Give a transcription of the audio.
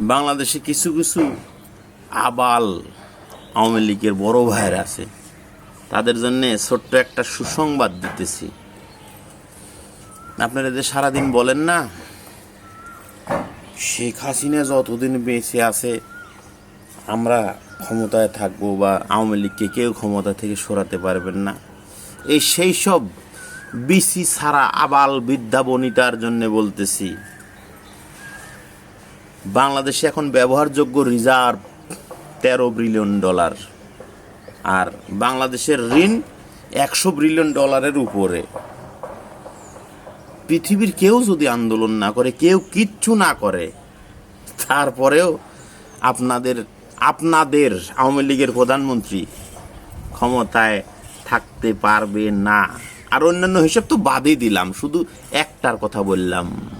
বাংলাদেশে কিছু কিছু আবাল আওয়ামী লীগের বড় ভাইয়ের আছে। তাদের জন্য ছোট্ট একটা সুসংবাদ দিতেছি। আপনারা যে সারাদিন বলেন না, শেখ হাসিনা যতদিন বেঁচে আছে, আমরা ক্ষমতায় থাকব বা আওয়ামী লীগকে কেউ ক্ষমতা থেকে সরাতে পারবেন না। এই সেই সব বিসি ছাড়া আবাল বিদ্যা বনিতার জন্য বলতেছি বাংলাদেশে এখন ব্যবহারযোগ্য রিজার্ভ তেরো বিলিয়ন ডলার আর বাংলাদেশের ঋণ একশো বিলিয়ন ডলারের উপরে। পৃথিবীর কেউ যদি আন্দোলন না করে, কেউ কিচ্ছু না করে, তারপরেও আপনাদের আপনাদের আওয়ামী লীগের প্রধানমন্ত্রী ক্ষমতায় থাকতে পারবে না। আর অন্যান্য হিসাব তো বাদই দিলাম, শুধু একটার কথা বললাম।